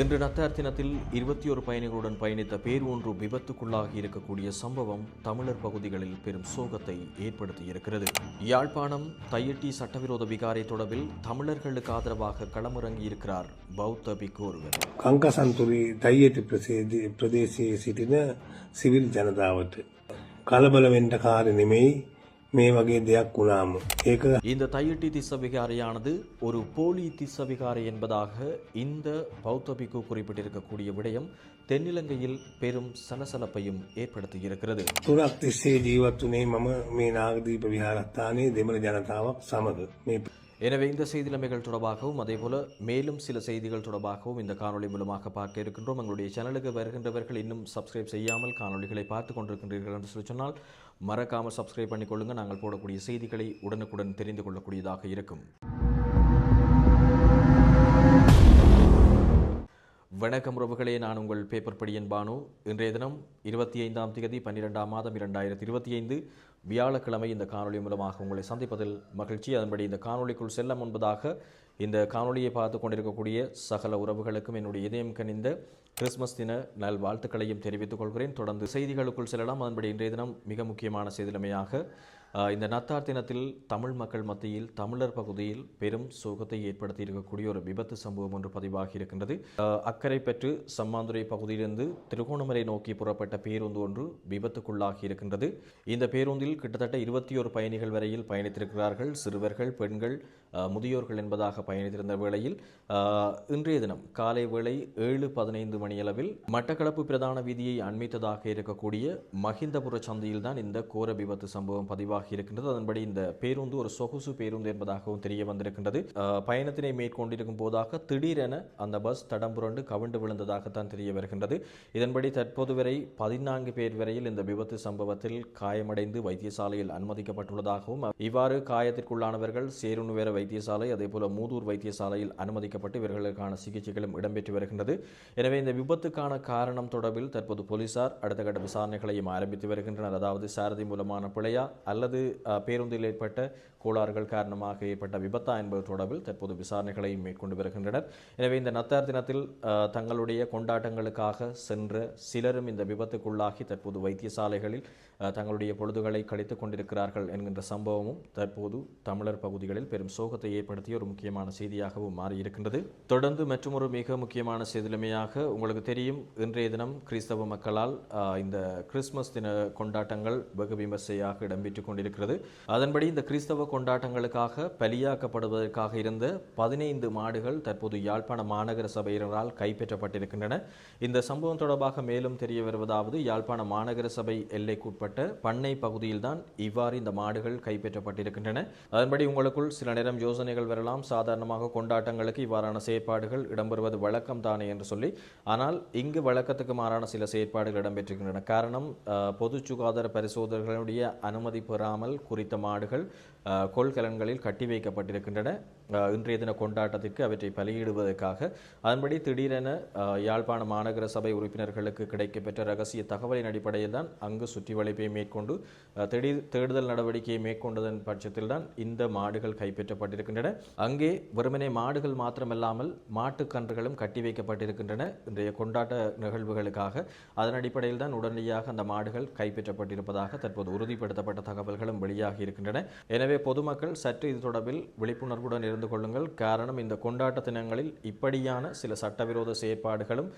இன்று நத்தார்த்தினத்தில் இருபத்தி இருபத்தியோரு பயணிகளுடன் பயணித்த பேர் ஒன்று விபத்துக்குள்ளாகி இருக்கக்கூடிய சம்பவம் தமிழர் பகுதிகளில் பெரும் சோகத்தை ஏற்படுத்தியிருக்கிறது. யாழ்ப்பாணம் தையட்டி சட்டவிரோத விகாரை தொடர்பில் தமிழர்களுக்கு ஆதரவாக களமிறங்கி இருக்கிறார் பௌத்த பிக்கு ஒருவர். கங்கசந்துரி தையட்டி பிரதேசி பிரதேசிய சிட்டின சிவில் ஜனதாவத்து கலபலவென்ற காரணமே මේ වගේ දෙයක් වුණාම ඒක இந்த தையட்டி திஸ்ஸ விகாரையானது ஒரு போலி திஸ்ஸ விகாரை என்பதாக இந்த பௌத்த பிக்கு குறிப்பிட்டிருக்கக்கூடிய விடயம் தென்னிலங்கையில் பெரும் சலசலப்பையும் ஏற்படுத்தியிருக்கிறது. துராக் திசே ஜீவத்துனே மம மே நாகதீப விஹாரத்தானே திமர ஜனதாவ சமது எனவே இந்த செய்தி நிலைமைகள் தொடர்பாகவும் அதேபோல மேலும் சில செய்திகள் தொடர்பாகவும் இந்த காணொலி மூலமாக பார்க்க இருக்கின்றோம். எங்களுடைய சேனலுக்கு வருகின்றவர்கள் இன்னும் சப்ஸ்கிரைப் செய்யாமல் காணொலிகளை பார்த்து கொண்டிருக்கின்றீர்கள் என்று சொல்லி சொன்னால் மறக்காமல் சப்ஸ்கிரைப் பண்ணிக்கொள்ளுங்கள் நாங்கள் போடக்கூடிய செய்திகளை உடனுக்குடன் தெரிந்து கொள்ளக்கூடியதாக இருக்கும். வணக்கம் உறவுகளே நான் உங்கள் பேப்பர் படியன் பானு. இன்றைய தினம் இருபத்தி ஐந்தாம் தேதி பன்னிரெண்டாம் மாதம் இரண்டாயிரத்தி இருபத்தி ஐந்து வியாழக்கிழமை இந்த காணொலி மூலமாக உங்களை சந்திப்பதில் மகிழ்ச்சி. அதன்படி இந்த காணொளிக்குள் செல்ல முன்பதாக இந்த காணொலியை பார்த்து கொண்டிருக்கக்கூடிய சகல உறவுகளுக்கும் என்னுடைய இதயம் கனிந்த கிறிஸ்மஸ் தின நல் வாழ்த்துக்களையும் தெரிவித்துக் கொள்கிறேன். தொடர்ந்து செய்திகளுக்குள் செல்லலாம். அதன்படி இன்றைய தினம் மிக முக்கியமான செய்திலமையாக இந்த நத்தார் தினத்தில் தமிழ் மக்கள் மத்தியில் தமிழர் பகுதியில் பெரும் சோகத்தை ஏற்படுத்தி இருக்கக்கூடிய ஒரு விபத்து சம்பவம் ஒன்று பதிவாகி இருக்கின்றது. அக்கறை அக்கரை பெற்று சம்மாந்துறை பகுதியிலிருந்து திருகோணமலை நோக்கி புறப்பட்ட பேருந்து ஒன்று விபத்துக்குள்ளாகி இருக்கின்றது. இந்த பேருந்தில் கிட்டத்தட்ட இருபத்தி ஒரு பயணிகள் வரையில் பயணித்திருக்கிறார்கள். சிறுவர்கள் பெண்கள் முதியோர்கள் என்பதாக பயணித்திருந்த வேளையில் இன்றைய தினம் காலை வேளை ஏழு பதினைந்து மணியளவில் மட்டக்களப்பு பிரதான வீதியை அண்மித்ததாக இருக்கக்கூடிய மஹிந்தபுர சந்தையில் தான் இந்த கோர விபத்து சம்பவம் பதிவாக இருக்கின்றது. அதன்படி இந்த பேருந்து ஒரு சொகுசு பேருந்து என்பதாகவும் தெரிய வந்திருக்கின்றது. பயணத்தினை மேற்கொண்டிருக்கும் போதாக திடீரென அந்த பஸ் தடம் புரண்டு கவிழ்ந்து விழுந்ததாகத்தான் தெரிய வருகின்றது. இதன்படி தற்போது வரை பதினான்கு பேர் வரையில் இந்த விபத்து சம்பவத்தில் காயமடைந்து வைத்தியசாலையில் அனுமதிக்கப்பட்டுள்ளதாகவும் இவ்வாறு காயத்திற்குள்ளானவர்கள் சேருணுவேர வைத்தியசாலை அதேபோல மூதூர் வைத்தியசாலையில் அனுமதிக்கப்பட்டு இவர்களுக்கான சிகிச்சைகளும் இடம்பெற்று வருகின்றது. எனவே இந்த விபத்துக்கான காரணம் தொடர்பில் தற்போது போலீசார் அடுத்த கட்ட விசாரணைகளையும் ஆரம்பித்து வருகின்றனர். அதாவது சாரதி மூலமான பிழையா அல்லது அல்லது பேருந்தில் ஏற்பட்ட கோளாறுகள் காரணமாக ஏற்பட்ட விபத்தா என்பது தொடர்பில் தற்போது விசாரணைகளையும் மேற்கொண்டு வருகின்றனர். எனவே இந்த நத்தார் தினத்தில் தங்களுடைய கொண்டாட்டங்களுக்காக சென்ற சிலரும் இந்த விபத்துக்குள்ளாகி தற்போது வைத்தியசாலைகளில் தங்களுடைய பொழுதுகளை கழித்துக் கொண்டிருக்கிறார்கள் என்கின்ற சம்பவமும் தற்போது தமிழர் பகுதிகளில் பெரும் சோகத்தை ஏற்படுத்திய ஒரு முக்கியமான செய்தியாகவும் மாறியிருக்கின்றது. தொடர்ந்து மற்றொரு மிக முக்கியமான செய்திலுமையாக உங்களுக்கு தெரியும் இன்றைய தினம் கிறிஸ்தவ மக்களால் இந்த கிறிஸ்மஸ் தின கொண்டாட்டங்கள் வெகு விமர்சையாக இடம்பெற்றுக் கொண்டிருக்கிறது. அதன்படி இந்த கிறிஸ்தவ கொண்டாட்டங்களுக்காக பலியாக்கப்படுவதற்காக இருந்த பதினைந்து மாடுகள் தற்போது யாழ்ப்பாண மாநகர சபையினரால் கைப்பற்றப்பட்டிருக்கின்றன. இந்த சம்பவம் தொடர்பாக மேலும் தெரிய வருவதாவது யாழ்ப்பாண மாநகர சபை எல்லைக்குட்பட்ட பண்ணை பகுதியில்தான் இவ்வாறு இந்த மாடுகள் கைப்பற்றப்பட்டிருக்கின்றன. அதன்படி உங்களுக்குள் சில நேரம் யோசனைகள் வரலாம். சாதாரணமாக கொண்டாட்டங்களுக்கு இவ்வாறான செயற்பாடுகள் இடம்பெறுவது வழக்கம் தானே என்று சொல்லி ஆனால் இங்கு வழக்கத்துக்கு மாறான சில செயற்பாடுகள் இடம்பெற்றிருக்கின்றன. காரணம் பொது சுகாதார பரிசோதகர்களுடைய அனுமதி பெறாமல் குறித்த மாடுகள் கொள்கலன்களில் கட்டி வைக்கப்பட்டிருக்கின்றன. இன்றைய தின கொண்டாட்டத்திற்கு அவற்றை பலியிடுவதற்காக. அதன்படி திடீரென யாழ்ப்பாண மாநகர சபை உறுப்பினர்களுக்கு கிடைக்கப்பெற்ற ரகசிய தகவலின் அடிப்படையில் தான் அங்கு சுற்றி வளைப்பை மேற்கொண்டு திடீர் தேடுதல் நடவடிக்கையை மேற்கொண்டதன் பட்சத்தில் தான் இந்த மாடுகள் கைப்பற்றப்பட்டிருக்கின்றன. அங்கே வெறுமனே மாடுகள் மாத்திரமல்லாமல் மாட்டுக்கன்றுகளும் கட்டி வைக்கப்பட்டிருக்கின்றன. இன்றைய கொண்டாட்ட நிகழ்வுகளுக்காக அதன் அடிப்படையில் தான் உடனடியாக அந்த மாடுகள் கைப்பற்றப்பட்டிருப்பதாக தற்போது உறுதிப்படுத்தப்பட்ட தகவல்களும் வெளியாகி இருக்கின்றன. எனவே பொதுமக்கள் சற்று இது தொடர்பில் விழிப்புணர்வுடன் இருந்து கொள்ளுங்கள். காரணம் இந்த கொண்டாட்ட தினங்களில் இப்படியான சில சட்டவிரோத செயற்பாடுகளும்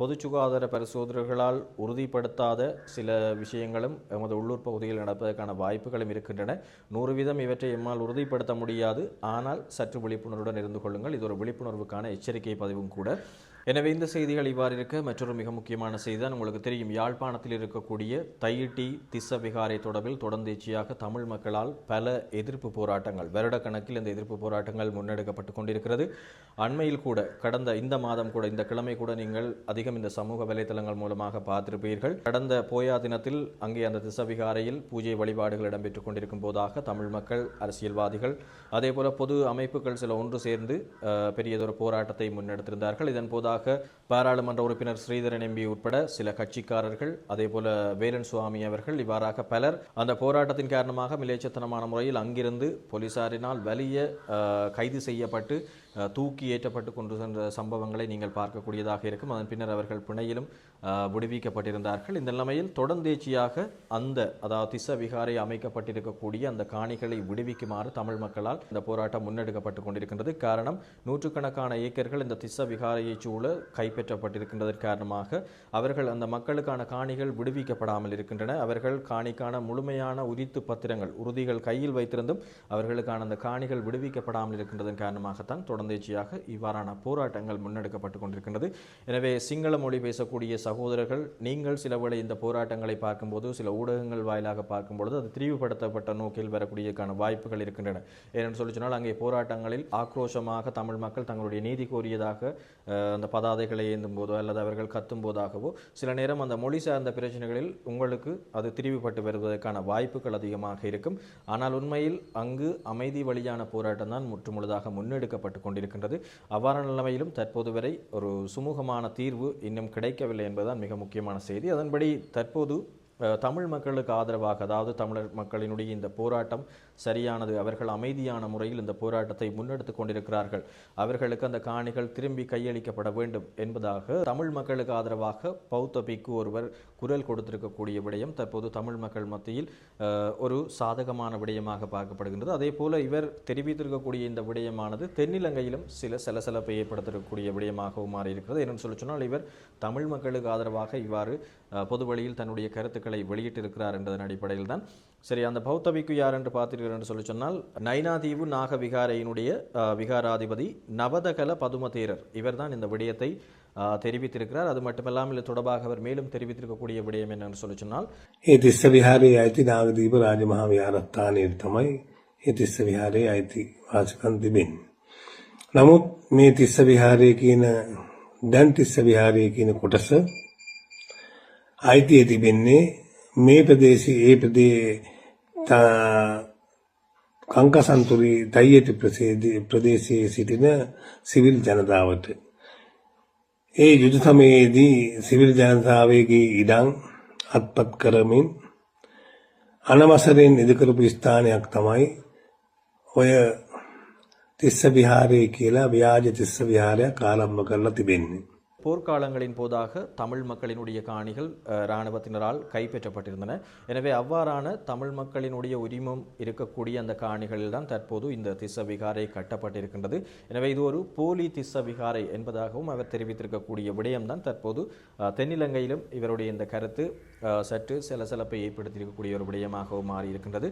பொது சுகாதார பரிசோதனைகளால் உறுதிப்படுத்தாத சில விஷயங்களும் எமது உள்ளூர் பகுதியில் நடப்பதற்கான வாய்ப்புகளும் இருக்கின்றன. நூறு வீதம் இவற்றை எம்மால் உறுதிப்படுத்த முடியாது. ஆனால் சற்று விழிப்புணர்வுடன் இருந்து கொள்ளுங்கள். இது ஒரு விழிப்புணர்வுக்கான எச்சரிக்கை பதிவும் கூட. எனவே இந்த செய்திகள் இவ்வாறு இருக்க. மற்றொரு மிக முக்கியமான செய்தி தான் உங்களுக்கு தெரியும். யாழ்ப்பாணத்தில் இருக்கக்கூடிய தையிட்டி திச விகாரை தொடர்பில் தொடர்ந்தேச்சியாக தமிழ் மக்களால் பல எதிர்ப்பு போராட்டங்கள் வருடக்கணக்கில் இந்த எதிர்ப்பு போராட்டங்கள் முன்னெடுக்கப்பட்டு கொண்டிருக்கிறது. அண்மையில் கூட கடந்த இந்த மாதம் கூட இந்த கிழமை கூட நீங்கள் அதிகம் இந்த சமூக வலைத்தளங்கள் மூலமாக பார்த்திருப்பீர்கள். கடந்த போயா தினத்தில் அங்கே அந்த திச விகாரையில் பூஜை வழிபாடுகள் இடம்பெற்றுக் கொண்டிருக்கும் போதாக தமிழ் மக்கள் அரசியல்வாதிகள் அதேபோல பொது அமைப்புகள் சில ஒன்று சேர்ந்து பெரியதொரு போராட்டத்தை முன்னெடுத்திருந்தார்கள். இதன் வருவதாக பாராளுமன்ற உறுப்பினர் ஸ்ரீதரன் எம்பி உட்பட சில கட்சிக்காரர்கள் அதேபோல வேலன் சுவாமி அவர்கள் இவ்வாறாக பலர் அந்த போராட்டத்தின் காரணமாக மிலேச்சத்தனமான முறையில் அங்கிருந்து போலீசாரினால் வலிய கைது செய்யப்பட்டு தூக்கி ஏற்றப்பட்டு கொண்டு சென்ற சம்பவங்களை நீங்கள் பார்க்கக்கூடியதாக இருக்கும். அதன் பின்னர் அவர்கள் பிணையிலும் விடுவிக்கப்பட்டிருந்தார்கள். இந்த நிலைமையில் தொடர்ந்தேச்சியாக அந்த அதாவது திச விகாரை அமைக்கப்பட்டிருக்கக்கூடிய அந்த காணிகளை விடுவிக்குமாறு தமிழ் மக்களால் இந்த போராட்டம் முன்னெடுக்கப்பட்டு கொண்டிருக்கின்றது. காரணம் நூற்றுக்கணக்கான ஏக்கர்கள் இந்த திச விகாரையை சூழ கைப்பற்றப்பட்டிருக்கின்றதன் காரணமாக அவர்கள் அந்த மக்களுக்கான காணிகள் விடுவிக்கப்படாமல் இருக்கின்றன. அவர்கள் காணிக்கான முழுமையான உரித்து பத்திரங்கள் உறுதிகள் கையில் வைத்திருந்தும் அவர்களுக்கான அந்த காணிகள் விடுவிக்கப்படாமல் இருக்கின்றதன் காரணமாகத்தான் தொடர்ந்தேச்சியாக இவ்வாறான போராட்டங்கள் முன்னெடுக்கப்பட்டு கொண்டிருக்கின்றது. எனவே சிங்கள மொழி பேசக்கூடிய சகோதரர்கள் நீங்கள் சில வேளை இந்த போராட்டங்களை பார்க்கும்போது சில ஊடகங்கள் வாயிலாக பார்க்கும்பொழுது அது திரிவுபடுத்தப்பட்ட நோக்கில் வரக்கூடியக்கான வாய்ப்புகள் இருக்கின்றன. ஏனென்று சொல்லி சொன்னால் அங்கே போராட்டங்களில் ஆக்ரோஷமாக தமிழ் மக்கள் தங்களுடைய நீதி கோரியதாக அந்த பதாதைகளை ஏந்தும் போதோ அல்லது அவர்கள் கத்தும் போதாகவோ சில நேரம் அந்த மொழி சார்ந்த பிரச்சனைகளில் உங்களுக்கு அது திரிவுபட்டு வருவதற்கான வாய்ப்புகள் அதிகமாக இருக்கும். ஆனால் உண்மையில் அங்கு அமைதி வழியான போராட்டம் தான் முற்றுமுழுதாக முன்னெடுக்கப்பட்டு கொண்டிருக்கின்றது. அவ்வாறான நிலைமையிலும் தற்போது வரை ஒரு சுமூகமான தீர்வு இன்னும் கிடைக்கவில்லை என்பதுதான் மிக முக்கியமான செய்தி. அதன்படி தற்போது தமிழ் மக்களுக்கு ஆதரவாக அதாவது தமிழர் மக்களினுடைய இந்த போராட்டம் சரியானது அவர்கள் அமைதியான முறையில் இந்த போராட்டத்தை முன்னெடுத்து கொண்டிருக்கிறார்கள். அவர்களுக்கு அந்த காணிகள் திரும்பி கையளிக்கப்பட வேண்டும் என்பதாக தமிழ் மக்களுக்கு ஆதரவாக பௌத்த பிக்கு ஒருவர் குரல் கொடுத்திருக்கக்கூடிய விடயம் தற்போது தமிழ் மக்கள் மத்தியில் ஒரு சாதகமான விடயமாக பார்க்கப்படுகின்றது. அதே போல இவர் தெரிவித்திருக்கக்கூடிய இந்த விடயமானது தென்னிலங்கையிலும் சில சலசலப்பை ஏற்படுத்தக்கூடிய விடயமாகவும் மாறியிருக்கிறது. என்னென்னு சொல்லி சொன்னால் இவர் தமிழ் மக்களுக்கு ஆதரவாக இவ்வாறு பொது வழியில் தன்னுடைய கருத்துக்கள் வெளியிட்டிருக்கிறார் என்பதன் அடிப்படையில் தான் சரி அந்த பௌத்த பிக்கு யார் என்று பார்த்தீர்கள் என்று சொல்லி சொன்னால் நைனாதீவு நாக விகாரையினுடைய அஹ், விகாராதிபதி நவதகல பதுமதேரர் இவர்தான் இந்த விடயத்தை அஹ், தெரிவித்திருக்கிறார் அது மட்டுமல்லாமல் இது தொடர்பாக அவர் மேலும் தெரிவித்திருக்கக்கூடிய விடயம் என்னன்னு சொல்லி சொன்னால் ඒ තිස්ස විහාරයේ අයිති නාගදීප රාජමහා විහාරස්ථානයේ තමයි ඒ තිස්ස විහාරයේ අයිති වාසිකම් තිබෙන්නේ. නමුත් මේ තිස්ස විහාරය කියන දැන් තිස්ස විහාරය කියන කොටස අයිතිය තිබෙන්නේ මේ ප්‍රදේශයේ ඒ ප්‍රදේ තා- කංකසන්තුරි තයියට ප්‍රදේශයේ සිටින සිවිල් ජනතාවට ඒ යුද සමයේදී සිවිල් ජනතාවගේ ඉඩම් අත්පත් කරමින් අනවසරයෙන් ඉදිකරපු ස්ථානයක් තමයි ඔය තිස්ස විහාරය කියලා ව්‍යාජ තිස්ස විහාරයක් ආරම්භ කරලා තිබෙන්නේ. போர்க்காலங்களின் போதாக தமிழ் மக்களினுடைய காணிகள் இராணுவத்தினரால் கைப்பற்றப்பட்டிருந்தன. எனவே அவ்வாறான தமிழ் மக்களினுடைய உரிமம் இருக்கக்கூடிய அந்த காணிகளில் தான் தற்போது இந்த திஸ்ஸ விகாரை கட்டப்பட்டிருக்கின்றது. எனவே இது ஒரு போலி திஸ்ஸ விகாரை என்பதாகவும் அவர் தெரிவித்திருக்கக்கூடிய விடயம்தான் தற்போது தென்னிலங்கையிலும் இவருடைய இந்த கருத்து சற்று சலசலப்பை ஏற்படுத்தியிருக்கக்கூடிய ஒரு விடயமாகவும் மாறியிருக்கின்றது.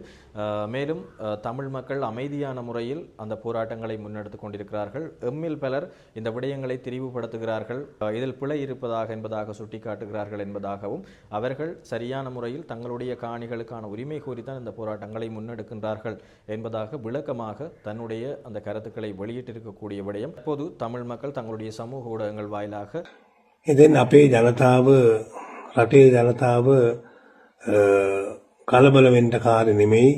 மேலும் தமிழ் மக்கள் அமைதியான முறையில் அந்த போராட்டங்களை முன்னெடுத்துக் கொண்டிருக்கிறார்கள். எம்மில் பலர் இந்த விடயங்களை தெரிவுபடுத்துகிறார்கள். இதில் பிழை இருப்பதாக என்பதாக சுட்டிக்காட்டுகிறார்கள் என்பதாகவும் அவர்கள் சரியான முறையில் தங்களுடைய காணிகளுக்கான உரிமை கோரித்தான் இந்த போராட்டங்களை முன்னெடுக்கின்றார்கள் என்பதாக விளக்கமாக தன்னுடைய அந்த கருத்துக்களை வெளியிட்டிருக்கக்கூடிய விடயம் இப்போது தமிழ் மக்கள் தங்களுடைய சமூக ஊடகங்கள் வாயிலாக ඉතින් අපේ ජනතාව රටේ ජනතාව අ, කලබල වෙන්න කාර්ය නෙමෙයි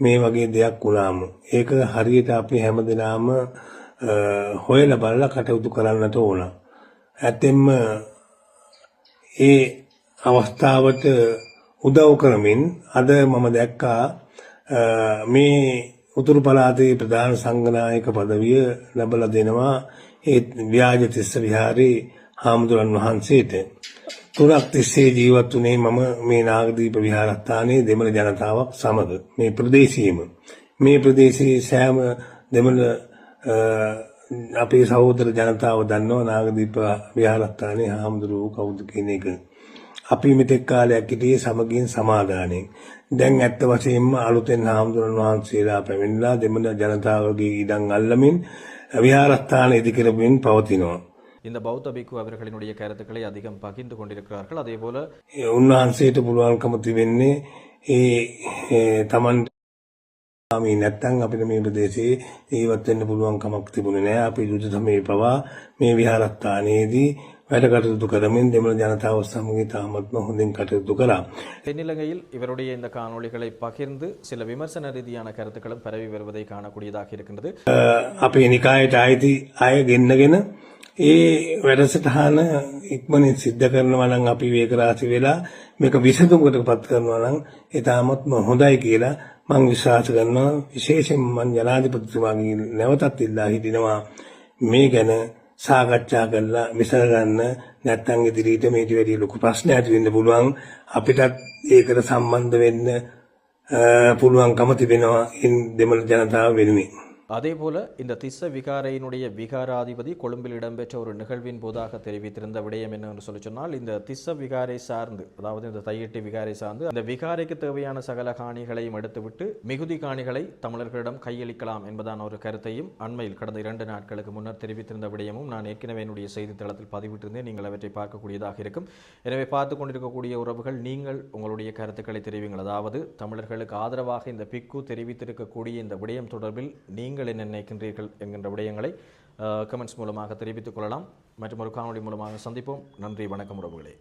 මේ වගේ දෙයක් වුණාම. ඒක හරියට අපි හැමදෙනාම අ, හොයලා බලලා කටයුතු කරන්නට ඕන. ඇත්තෙන්ම ඒ අවස්ථාවට උදව් කරමින් අද මම දැක්කා අ, මේ උතුරු පළාතේ ප්‍රධාන සංඝනායක පදවිය ලැබලා දෙනවා ඒ ව්‍යාජ තිස්ස විහාරේ හාමුදුරන් වහන්සේට. තුනක් තිස්සේ ජීවත් වුණේ මම මේ නාගදීප විහාරස්ථානයේ දෙමළ ජනතාවක් සමග මේ ප්‍රදේශයේම. මේ ප්‍රදේශයේ සෑම දෙමළ අ, අපේ සහෝදර ජනතාව දන්නවා නාගදීප විහාරස්ථානයේ හාමුදුරුවෝ කවුද කියන එක. අපි මෙතෙක් කාලයක් හිටියේ සමගින් සමාදානයෙන්. දැන් ඇත්ත වශයෙන්ම අලුතෙන් හාමුදුරන් වහන්සේලා පැමිණලා දෙමළ ජනතාවගේ ඉඩම් අල්ලමින් විහාරස්ථාන ඉදිකරමින් පවතිනවා. இந்த பௌத்த பிக்கு அவர்களினுடைய கருத்துக்களை அதிகம் பகிர்ந்து கொண்டிருக்கிறார்கள் அதே போல ඒ උන්වහන්සේට පුළුවන්කම තිබෙන්නේ ඒ ඒ තමන් මේ නැත්තම් අපිට මේ ප්‍රදේශයේ ජීවත් වෙන්න පුළුවන් කමක් තිබුණේ නෑ අපි යුද සමයේ පවා මේ විහාරස්ථානයේදී වැඩ කටයුතු කරමින් දෙමළ ජනතාව සමග තාමත්ම හොඳින් කටයුතු කරා. தென்னிலங்கையில் இவருடைய இந்த காணொளிகளை பகிர்ந்து சில விமர்சன ரீதியான கருத்துக்களும் பரவி வருவதை காணக்கூடியதாக இருக்கின்றது අ, අපේ නිකායට අයිති අය ගෙන්නගෙන ඒ වැඩසටහන ඉක්මනින් සිද්ධ කරනවා නම් අපි වේගරාශි වෙලා මේක විසඳුමකට පත් කරනවා නම් ඒ තාමත්ම හොඳයි කියලා මම විශ්වාස කරනවා විශේෂයෙන් මම ජනාධිපතිතුමාගෙන් නැවතත් ඉල්ලා හිටිනවා මේ ගැන සාකච්ඡා කරලා විසඳගන්න නැත්නම් ඉදිරියට මේට වැඩි ලොකු ප්‍රශ්න ඇති වෙන්න පුළුවන් අපිටත් ඒකට සම්බන්ධ වෙන්න අ, පුළුවන්කම තිබෙනවා ඉන් දෙමළ ජනතාව වෙනුවෙන්. அதேபோல இந்த திஸ்ஸ விகாரையினுடைய விகாராதிபதி கொழும்பில் இடம்பெற்ற ஒரு நிகழ்வின் போதாக தெரிவித்திருந்த விடயம் என்னன்னு சொல்லி சொன்னால் இந்த திஸ்ஸ விகாரை சார்ந்து அதாவது இந்த தையிட்டு விகாரை சார்ந்து அந்த விகாரைக்கு தேவையான சகல காணிகளையும் எடுத்துவிட்டு மிகுதி காணிகளை தமிழர்களிடம் கையளிக்கலாம் என்பதான ஒரு கருத்தையும் அண்மையில் கடந்த இரண்டு நாட்களுக்கு முன்னர் தெரிவித்திருந்த விடயமும் நான் ஏற்கனவே என்னுடைய செய்தித்தளத்தில் பதிவிட்டிருந்தேன். நீங்கள் அவற்றை பார்க்கக்கூடியதாக இருக்கும். எனவே பார்த்து கொண்டிருக்கக்கூடிய உறவுகள் நீங்கள் உங்களுடைய கருத்துக்களை தெரிவிங்கள். அதாவது தமிழர்களுக்கு ஆதரவாக இந்த பிக்கு தெரிவித்திருக்கக்கூடிய இந்த விடயம் தொடர்பில் நீங்கள் என்ன நினைக்கின்றீர்கள் என்கின்ற விடயங்களை கமெண்ட்ஸ் மூலமாக தெரிவித்துக் கொள்ளலாம். மற்றும் ஒரு காணொலி மூலமாக சந்திப்போம். நன்றி வணக்கம் உறவுகளே.